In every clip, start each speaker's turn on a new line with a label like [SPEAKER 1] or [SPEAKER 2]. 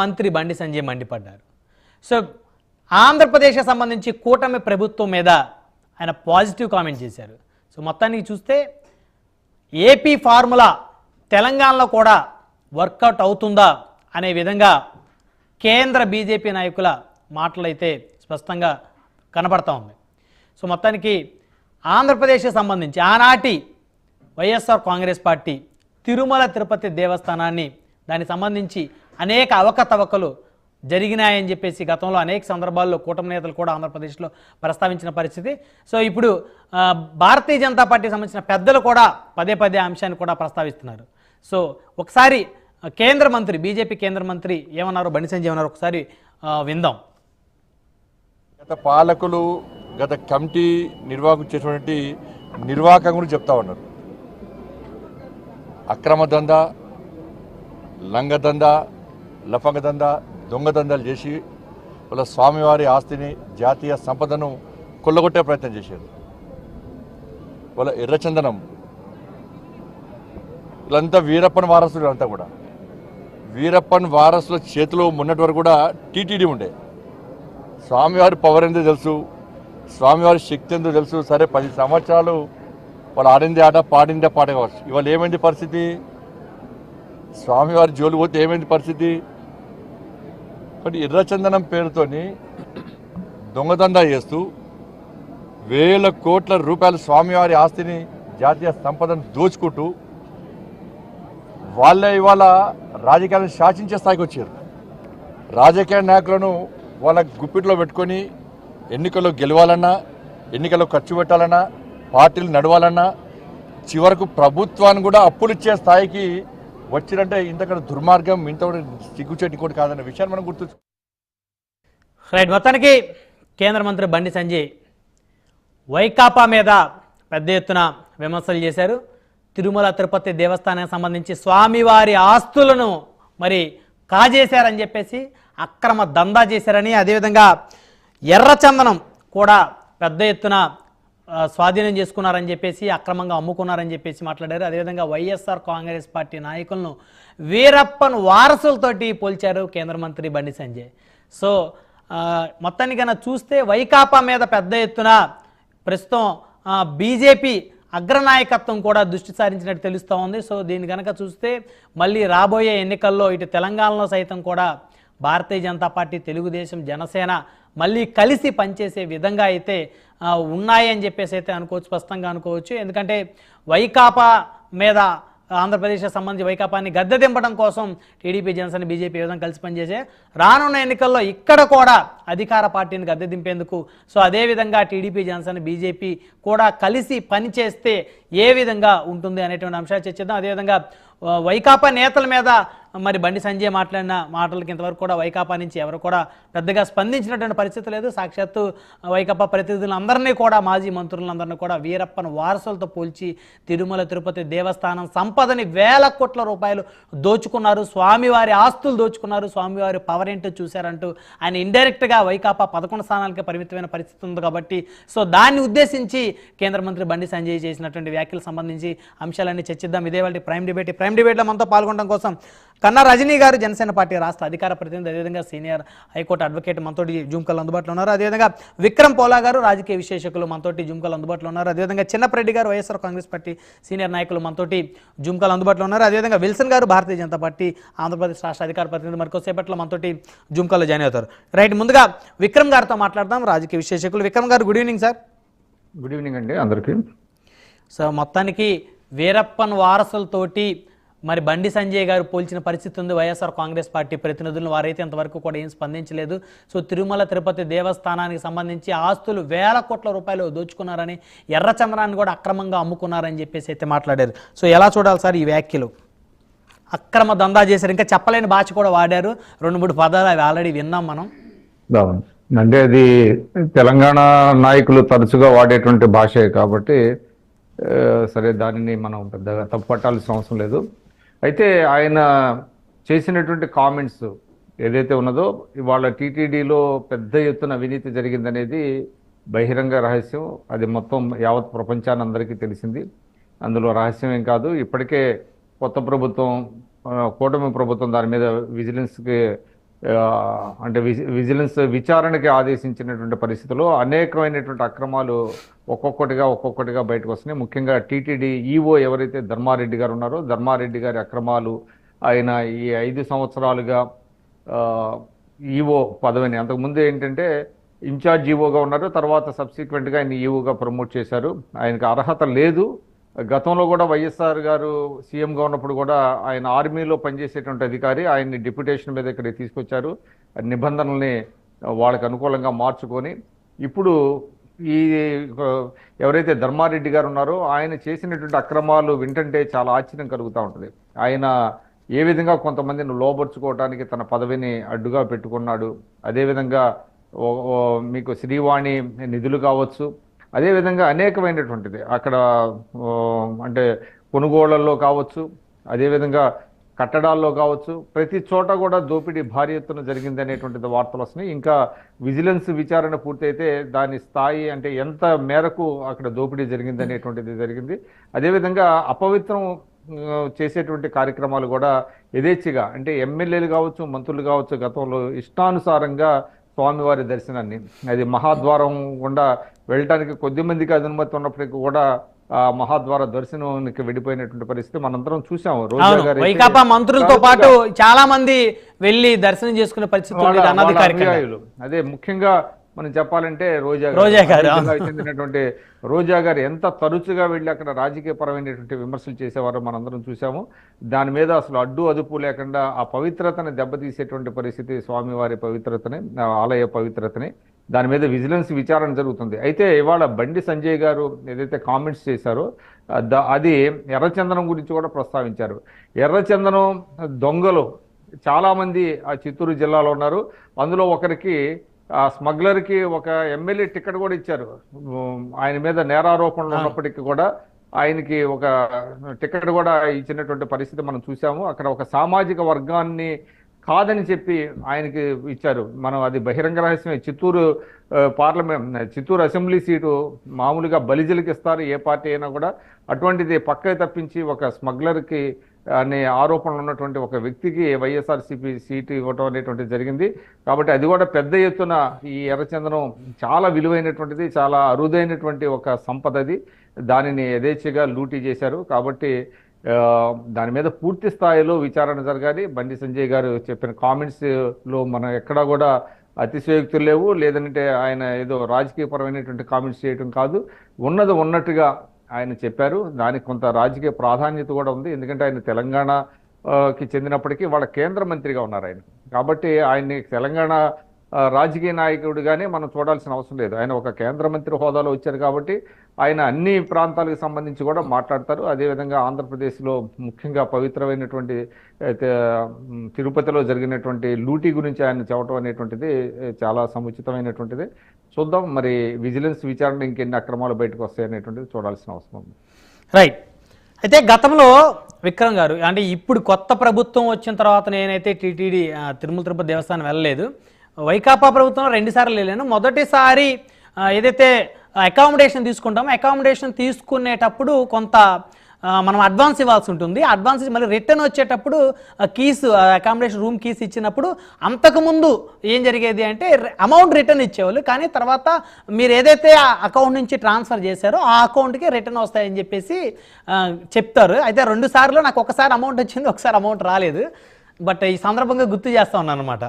[SPEAKER 1] మంత్రి బండి సంజయ్ మండిపడ్డారు. సో ఆంధ్రప్రదేశ్కి సంబంధించి కూటమి ప్రభుత్వం మీద ఆయన పాజిటివ్ కామెంట్ చేశారు. సో మొత్తానికి చూస్తే ఏపీ ఫార్ములా తెలంగాణలో కూడా వర్కౌట్ అవుతుందా అనే విధంగా కేంద్ర బీజేపీ నాయకుల మాటలైతే స్పష్టంగా కనపడతా ఉంది. సో మొత్తానికి ఆంధ్రప్రదేశ్కి సంబంధించి ఆనాటి YSR Congress party Tirumala Tirupati దేవస్థానాన్ని దానికి సంబంధించి అనేక అవకతవకలు జరిగినాయని చెప్పేసి గతంలో అనేక సందర్భాల్లో కూటమి నేతలు కూడా ఆంధ్రప్రదేశ్లో ప్రస్తావించిన పరిస్థితి. సో ఇప్పుడు భారతీయ జనతా పార్టీకి సంబంధించిన పెద్దలు కూడా పదే పదే అంశాన్ని కూడా ప్రస్తావిస్తున్నారు. సో ఒకసారి కేంద్ర మంత్రి బీజేపీ కేంద్ర మంత్రి ఏమన్నారు బండి సంజయ్ ఏమన్నారు ఒకసారి విందాం.
[SPEAKER 2] గత పాలకులు గత కమిటీ నిర్వాహకులు చేసినటువంటి నిర్వాహకం గురించి చెప్తా ఉన్నారు. అక్రమ దందా లంగ దందా లఫంగ దొంగదందలు దొంగ దందాలు చేసి వాళ్ళ స్వామివారి ఆస్తిని జాతీయ సంపదను కొల్లగొట్టే ప్రయత్నం చేశారు. వాళ్ళ ఎర్రచందనం. వీళ్ళంతా వీరప్పన్ వారసులు అంతా కూడా. వీరప్పన్ వారసుల చేతిలో మొన్నటి వరకు కూడా టీటీడీ ఉండే. స్వామివారి పవర్ ఎంతో తెలుసు స్వామివారి శక్తి ఎంతో తెలుసు. సరే పది సంవత్సరాలు వాళ్ళు ఆడింది ఆట పాడిందే పాట కావచ్చు. ఇవాళ ఏమైంది పరిస్థితి? స్వామివారి జోలు పోతే ఏమైంది పరిస్థితి? కాబట్టి ఎర్రచందనం పేరుతోని దొంగదండ చేస్తూ వేల కోట్ల రూపాయల స్వామివారి ఆస్తిని జాతీయ సంపదను దోచుకుంటూ వాళ్ళే ఇవాళ రాజకీయాలను శాసించే స్థాయికి వచ్చారు. రాజకీయ నాయకులను వాళ్ళ గుప్పిట్లో పెట్టుకొని ఎన్నికల్లో గెలవాలన్నా ఎన్నికల్లో ఖర్చు పెట్టాలన్నా పార్టీలు నడవాలన్నా చివరకు ప్రభుత్వాన్ని కూడా అప్పులు ఇచ్చే స్థాయికి వచ్చిరంటే ఇంతకంటే దుర్మార్గం ఇంత సిగ్గుచేటి కూడా కాదన్న విషయాన్ని మనం గుర్తు
[SPEAKER 1] రైట్ మొత్తానికి కేంద్ర మంత్రి బండి సంజయ్ వైకాపా మీద పెద్ద ఎత్తున విమర్శలు చేశారు. తిరుమల తిరుపతి దేవస్థానానికి సంబంధించి స్వామివారి ఆస్తులను మరి కాజేశారని చెప్పేసి అక్రమ దందా చేశారని అదేవిధంగా ఎర్రచందనం కూడా పెద్ద ఎత్తున స్వాధీనం చేసుకున్నారని చెప్పేసి అక్రమంగా అమ్ముకున్నారని చెప్పేసి మాట్లాడారు. అదేవిధంగా వైఎస్ఆర్ కాంగ్రెస్ పార్టీ నాయకులను వీరప్పన్ వారసులతోటి పోల్చారు కేంద్ర మంత్రి బండి సంజయ్. సో మొత్తానికైనా చూస్తే వైకాపా మీద పెద్ద ఎత్తున ప్రస్తుతం బీజేపీ అగ్రనాయకత్వం కూడా దృష్టి సారించినట్టు తెలుస్తూ ఉంది. సో దీన్ని కనుక చూస్తే మళ్ళీ రాబోయే ఎన్నికల్లో ఇటు తెలంగాణలో సైతం కూడా భారతీయ జనతా పార్టీ తెలుగుదేశం జనసేన మళ్ళీ కలిసి పనిచేసే విధంగా అయితే ఉన్నాయని చెప్పేసి అయితే అనుకోవచ్చు స్పష్టంగా అనుకోవచ్చు. ఎందుకంటే వైకాపా మీద ఆంధ్రప్రదేశ్ సంబంధించి వైకాపాన్ని గద్దె దింపడం కోసం టీడీపీ జనసేన బీజేపీ ఈ విధంగా కలిసి పనిచేసే రానున్న ఎన్నికల్లో ఇక్కడ కూడా అధికార పార్టీని గద్దె దింపేందుకు సో అదేవిధంగా టీడీపీ జనసేన బీజేపీ కూడా కలిసి పనిచేస్తే ఏ విధంగా ఉంటుంది అనేటువంటి అంశాలు చర్చిద్దాం. అదేవిధంగా వైకాపా నేతల మీద మరి బండి సంజయ్ మాట్లాడిన మాటలకి ఇంతవరకు కూడా వైకాపా నుంచి ఎవరు కూడా పెద్దగా స్పందించినటువంటి పరిస్థితి లేదు. సాక్షాత్తు వైకాపా ప్రతినిధులందరినీ కూడా మాజీ మంత్రులందరినీ కూడా వీరప్పను వారసులతో పోల్చి తిరుమల తిరుపతి దేవస్థానం సంపదని వేల కోట్ల రూపాయలు దోచుకున్నారు. స్వామివారి ఆస్తులు దోచుకున్నారు. స్వామివారి పవర్ ఏంటో చూశారంటూ ఆయన ఇండైరెక్ట్గా వైకాపా పదకొండు స్థానాలకే పరిమితమైన పరిస్థితి ఉంది కాబట్టి సో దాన్ని ఉద్దేశించి కేంద్ర మంత్రి బండి సంజయ్ చేసినటువంటి వ్యాఖ్యలకు సంబంధించి అంశాలన్నీ చర్చిద్దాం. ఇదే వాళ్ళ ప్రైమ్ డిబేట్ ప్రైమ్ డిబేట్లో మనతో పాల్గొనడం కోసం కన్నా రజనీ గారు జనసేన పార్టీ రాష్ట్ర అధికార ప్రతినిధి అదేవిధంగా సీనియర్ హైకోర్టు అడ్వకేట్ మనతోటి జూమ్ కాల్ అందుబాటులో ఉన్నారు. అదేవిధంగా విక్రమ్ పోలా గారు రాజకీయ విశ్లేషకులు మనతోటి జూమ్ కాల్ అందుబాటులో ఉన్నారు. అదేవిధంగా చిన్నప్రెడ్డి గారు వైఎస్ఆర్ కాంగ్రెస్ పార్టీ సీనియర్ నాయకులు మనతోటి జూమ్ కాల్ అందుబాటులో ఉన్నారు. అదేవిధంగా విల్సన్ గారు భారతీయ జనతా పార్టీ ఆంధ్రప్రదేశ్ రాష్ట్ర అధికార ప్రతినిధి మరికొద్దిసేపట్లో మనతోటి జూమ్ కాల్లో జాయిన్ అవుతారు. రైట్ ముందుగా విక్రమ్ గారితో మాట్లాడదాం. రాజకీయ విశ్లేషకులు Vikram garu good evening sir.
[SPEAKER 3] Good evening అండి అందరికీ.
[SPEAKER 1] సో మొత్తానికి వీరప్పన్ వారసులతోటి మరి బండి సంజయ్ గారు పోల్చిన పరిస్థితి ఉంది. వైఎస్ఆర్ కాంగ్రెస్ పార్టీ ప్రతినిధులను వారైతే ఇంతవరకు కూడా ఏం స్పందించలేదు. సో తిరుమల తిరుపతి దేవస్థానానికి సంబంధించి ఆస్తులు వేల కోట్ల రూపాయలు దోచుకున్నారని ఎర్రచంద్రాన్ని కూడా అక్రమంగా అమ్ముకున్నారని చెప్పేసి అయితే మాట్లాడారు. సో ఎలా చూడాలి సార్ ఈ వ్యాఖ్యలు? అక్రమ దందా చేశారు. ఇంకా చెప్పలేని భాష కూడా వాడారు. రెండు మూడు పదాలు అవి ఆల్రెడీ విన్నాం మనం.
[SPEAKER 3] అంటే అది తెలంగాణ నాయకులు తరచుగా వాడేటువంటి భాషే కాబట్టి సరే దానిని మనం పెద్దగా తప్పు పట్టాల్సిన అవసరం లేదు. అయితే ఆయన చేసినటువంటి కామెంట్స్ ఏదైతే ఉన్నదో ఇవాళ టీటీడీలో పెద్ద ఎత్తున అవినీతి జరిగిందనేది బహిరంగ రహస్యం. అది మొత్తం యావత్ ప్రపంచాన్ని అందరికీ తెలిసింది. అందులో రహస్యం ఏం కాదు. ఇప్పటికే కొత్త ప్రభుత్వం కూటమి ప్రభుత్వం దాని మీద విజిలెన్స్కి అంటే విజి విజిలెన్స్ విచారణకి ఆదేశించినటువంటి పరిస్థితుల్లో అనేకమైనటువంటి అక్రమాలు ఒక్కొక్కటిగా ఒక్కొక్కటిగా బయటకు వస్తున్నాయి. ముఖ్యంగా టీటీడీ ఈఓ ఎవరైతే ధర్మారెడ్డి గారు ఉన్నారో ధర్మారెడ్డి గారి అక్రమాలు ఆయన ఈ ఐదు సంవత్సరాలుగా ఈఓ పదవిని అంతకుముందు ఏంటంటే ఇన్ఛార్జ్ ఈఓగా ఉన్నారు. తర్వాత సబ్సిక్వెంట్గా ఆయన ఈఓగా ప్రమోట్ చేశారు. ఆయనకు అర్హత లేదు. గతంలో కూడా వైఎస్ఆర్ గారు సీఎంగా ఉన్నప్పుడు కూడా ఆయన ఆర్మీలో పనిచేసేటువంటి అధికారి ఆయన్ని డిప్యుటేషన్ మీద ఇక్కడికి తీసుకొచ్చారు. నిబంధనల్ని వాళ్ళకి అనుకూలంగా మార్చుకొని ఇప్పుడు ఈ ఎవరైతే ధర్మారెడ్డి గారు ఉన్నారో ఆయన చేసినటువంటి అక్రమాలు వింటంటే చాలా ఆశ్చర్యం కలుగుతూ ఉంటుంది. ఆయన ఏ విధంగా కొంతమందిని లోబర్చుకోవడానికి తన పదవిని అడ్డుగా పెట్టుకున్నాడు. అదేవిధంగా మీకు శ్రీవాణి నిధులు కావచ్చు అదేవిధంగా అనేకమైనటువంటిది. అక్కడ అంటే కొనుగోళ్ళలో కావచ్చు అదేవిధంగా కట్టడాల్లో కావచ్చు ప్రతి చోట కూడా దోపిడీ భారీ ఎత్తున జరిగింది అనేటువంటిది వార్తలు వస్తున్నాయి. ఇంకా విజిలెన్స్ విచారణ పూర్తయితే దాని స్థాయి అంటే ఎంత మేరకు అక్కడ దోపిడీ జరిగింది అనేటువంటిది జరిగింది. అదేవిధంగా అపవిత్రం చేసేటువంటి కార్యక్రమాలు కూడా యథేచ్ఛగా అంటే ఎమ్మెల్యేలు కావచ్చు మంత్రులు కావచ్చు గతంలో ఇష్టానుసారంగా స్వామివారి దర్శనాన్ని. అది మహాద్వారం గుండా వెళ్ళటానికి కొద్ది మందికి అనుమతి ఉన్నప్పటికీ కూడా ఆ మహాద్వార దర్శనానికి వెళ్ళిపోయినటువంటి పరిస్థితి మనందరం చూసాము. రోజా గారు
[SPEAKER 1] వైకాపా మంత్రులతో పాటు చాలా మంది వెళ్ళి దర్శనం చేసుకునే పరిస్థితి.
[SPEAKER 3] అదే ముఖ్యంగా మనం చెప్పాలంటే రోజా
[SPEAKER 1] రోజా గారు,
[SPEAKER 3] చెందినటువంటి రోజా గారు ఎంత తరచుగా వెళ్ళి అక్కడ రాజకీయ పరమైనటువంటి విమర్శలు చేసేవారో మనందరం చూసాము దాని మీద అసలు అడ్డు అదుపు లేకుండా ఆ పవిత్రతని దెబ్బతీసేటువంటి పరిస్థితి స్వామివారి పవిత్రతని ఆలయ పవిత్రతని దాని మీద విజిలెన్స్ విచారణ జరుగుతుంది. అయితే ఇవాళ బండి సంజయ్ గారు ఏదైతే కామెంట్స్ చేశారో అది ఎర్రచందనం గురించి కూడా ప్రస్తావించారు. ఎర్రచందనం దొంగలు చాలా మంది ఆ చిత్తూరు జిల్లాలో ఉన్నారు. అందులో ఒకరికి ఆ స్మగ్లర్కి ఒక ఎమ్మెల్యే టికెట్ కూడా ఇచ్చారు. ఆయన మీద నేరారోపణలు ఉన్నప్పటికీ కూడా ఆయనకి ఒక టికెట్ కూడా ఇచ్చినటువంటి పరిస్థితి మనం చూసాము అక్కడ ఒక సామాజిక వర్గాన్ని కాదని చెప్పి ఆయనకి ఇచ్చారు. మనం అది బహిరంగ రహస్యమే. Chittoor parliament Chittoor assembly seat మామూలుగా బలిజలకు ఇస్తారు. ఏ పార్టీ అయినా కూడా అటువంటిది పక్కకి తప్పించి ఒక స్మగ్లర్కి అనే ఆరోపణలు ఉన్నటువంటి ఒక వ్యక్తికి వైఎస్ఆర్సీపీ సీటు ఇవ్వటం అనేటువంటిది జరిగింది. కాబట్టి అది కూడా పెద్ద ఎత్తున ఈ ఎర్రచందనం చాలా విలువైనటువంటిది చాలా అరుదైనటువంటి ఒక సంపద అది. దానిని యథేచ్ఛగా లూటీ చేశారు. కాబట్టి దాని మీద పూర్తి స్థాయిలో విచారణ జరగాలి. బండి సంజయ్ గారు చెప్పిన కామెంట్స్లో మనం ఎక్కడా కూడా అతిశయోక్తులు లేవు. లేదంటే ఆయన ఏదో రాజకీయపరమైనటువంటి కామెంట్స్ చేయటం కాదు. ఉన్నది ఉన్నట్టుగా ఆయన చెప్పారు. దానికి కొంత రాజకీయ ప్రాధాన్యత కూడా ఉంది. ఎందుకంటే ఆయన తెలంగాణకి చెందినప్పటికీ వాళ్ళ కేంద్ర మంత్రిగా ఉన్నారు ఆయన. కాబట్టి ఆయన్ని తెలంగాణ రాజకీయ నాయకుడిగానే మనం చూడాల్సిన అవసరం లేదు. ఆయన ఒక కేంద్ర మంత్రి హోదాలో వచ్చారు కాబట్టి ఆయన అన్ని ప్రాంతాలకు సంబంధించి కూడా మాట్లాడతారు. అదేవిధంగా ఆంధ్రప్రదేశ్లో ముఖ్యంగా పవిత్రమైనటువంటి అయితే, తిరుపతిలో జరిగినటువంటి లూటీ గురించి ఆయన చెప్పడం అనేటువంటిది చాలా సముచితమైనటువంటిది. చూద్దాం మరి విజిలెన్స్ విచారణ ఇంకెన్ని అక్రమాలు బయటకు వస్తాయి అనేటువంటిది చూడాల్సిన అవసరం ఉంది.
[SPEAKER 1] రైట్. అయితే గతంలో విక్రమ్ గారు అంటే ఇప్పుడు కొత్త ప్రభుత్వం వచ్చిన తర్వాత నేనైతే టీటీడీ తిరుమల తిరుపతి దేవస్థానం వెళ్ళలేదు. వైకాపా ప్రభుత్వం రెండుసార్లు వెళ్ళాను. మొదటిసారి ఏదైతే అకామిడేషన్ తీసుకుంటాము. అకామిడేషన్ తీసుకునేటప్పుడు కొంత మనం అడ్వాన్స్ ఇవ్వాల్సి ఉంటుంది. అడ్వాన్స్ మళ్ళీ రిటర్న్ వచ్చేటప్పుడు కీస్ అకామిడేషన్ రూమ్ కీస్ ఇచ్చినప్పుడు అంతకుముందు ఏం జరిగేది అంటే అమౌంట్ రిటర్న్ ఇచ్చేవాళ్ళు. కానీ తర్వాత మీరు ఏదైతే ఆ అకౌంట్ నుంచి ట్రాన్స్ఫర్ చేశారో ఆ అకౌంట్కి రిటర్న్ వస్తాయని చెప్పేసి చెప్తారు. అయితే రెండు సార్లు నాకు ఒకసారి అమౌంట్ వచ్చింది ఒకసారి అమౌంట్ రాలేదు. బట్ ఈ సందర్భంగా గుర్తు చేస్తా ఉన్నాను అనమాట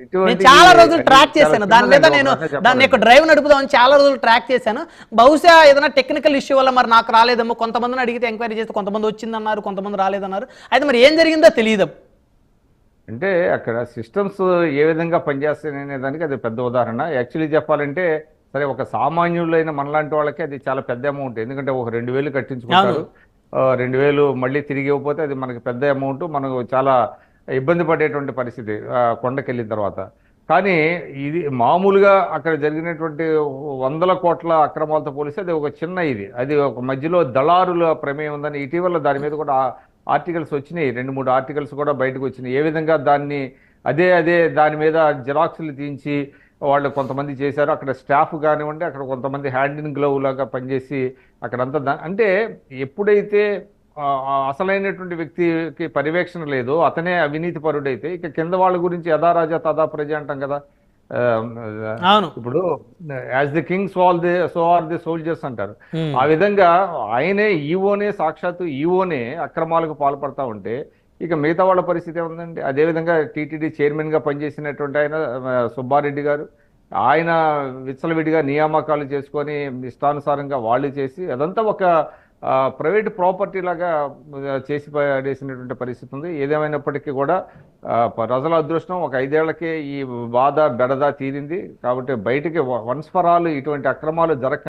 [SPEAKER 1] నేను చాలా రోజులు ట్రాక్ చేశాను. దాని మీద నేను. దాన్ని యొక్క డ్రైవ్ నడుపుదామని చాలా రోజులు ట్రాక్ చేశాను. బహుశా ఏదైనా టెక్నికల్ ఇష్యూ వల్ల మరి నాకు రాలేదేమో. కొంతమందిని అడిగితే ఎంక్వైరీ చేస్తే కొంతమంది వచ్చిందన్నారు కొంతమంది రాలేదన్నారు. అయితే మరి ఏం జరిగిందో తెలియదు.
[SPEAKER 3] అంటే అక్కడ సిస్టమ్స్ ఏ విధంగా పనిచేస్తాయి అనే దానికి అది పెద్ద ఉదాహరణ. యాక్చువల్లీ చెప్పాలంటే సరే ఒక సామాన్యులైన మనలాంటి వాళ్ళకి అది చాలా పెద్ద అమౌంట్ ఎందుకంటే ఒక రెండు వేలు కట్టించుకుంటారు. రెండు వేలు మళ్ళీ తిరిగి ఇవ్వకపోతే అది మనకి పెద్ద అమౌంట్ మనకు చాలా ఇబ్బంది పడేటువంటి పరిస్థితి కొండకి వెళ్ళిన తర్వాత. కానీ ఇది మామూలుగా అక్కడ జరిగినటువంటి వందల కోట్ల అక్రమాలతో పోలిస్తే అది ఒక చిన్న ఇది. అది ఒక మధ్యలో దళారుల ప్రమేయం ఉందని ఇటీవల దాని మీద కూడా ఆర్టికల్స్ వచ్చినాయి. రెండు మూడు ఆర్టికల్స్ కూడా బయటకు వచ్చినాయి. ఏ విధంగా దాన్ని అదే అదే దాని మీద జిరాక్స్లు తీయించి వాళ్ళు కొంతమంది చేశారు. అక్కడ స్టాఫ్ కానివ్వండి అక్కడ కొంతమంది హ్యాండ్ ఇన్ గ్లవ్ లాగా పనిచేసి అక్కడంతా దా- అంటే ఎప్పుడైతే అసలైనటువంటి వ్యక్తికి పర్యవేక్షణ లేదు. అతనే అవినీతి పరుడైతే ఇక కింద వాళ్ళ గురించి యథా రాజా తదా ప్రజ అంటాం కదా. ఇప్పుడు as the kings all the so are the soldiers అంటారు. ఆ విధంగా ఆయనే ఈవోనే సాక్షాత్తు ఈవోనే అక్రమాలకు పాల్పడతా ఉంటే ఇక మిగతా వాళ్ళ పరిస్థితి ఏముందండి? అదేవిధంగా టీటీడీ చైర్మన్గా పనిచేసినటువంటి ఆయన సుబ్బారెడ్డి గారు ఆయన విచ్చలవిడిగా నియామకాలు చేసుకొని ఇష్టానుసారంగా వాళ్ళు చేసి అదంతా ఒక ప్రైవేట్ ప్రాపర్టీ లాగా చేసి పడేసినటువంటి పరిస్థితి ఉంది. ఏదేమైనప్పటికీ కూడా ప్రజల అదృష్టం ఒక ఐదేళ్ళకే ఈ బాధ బెడద తీరింది. కాబట్టి బయటికి వన్స్ ఫర్ ఆల్ ఇటువంటి అక్రమాలు జరగ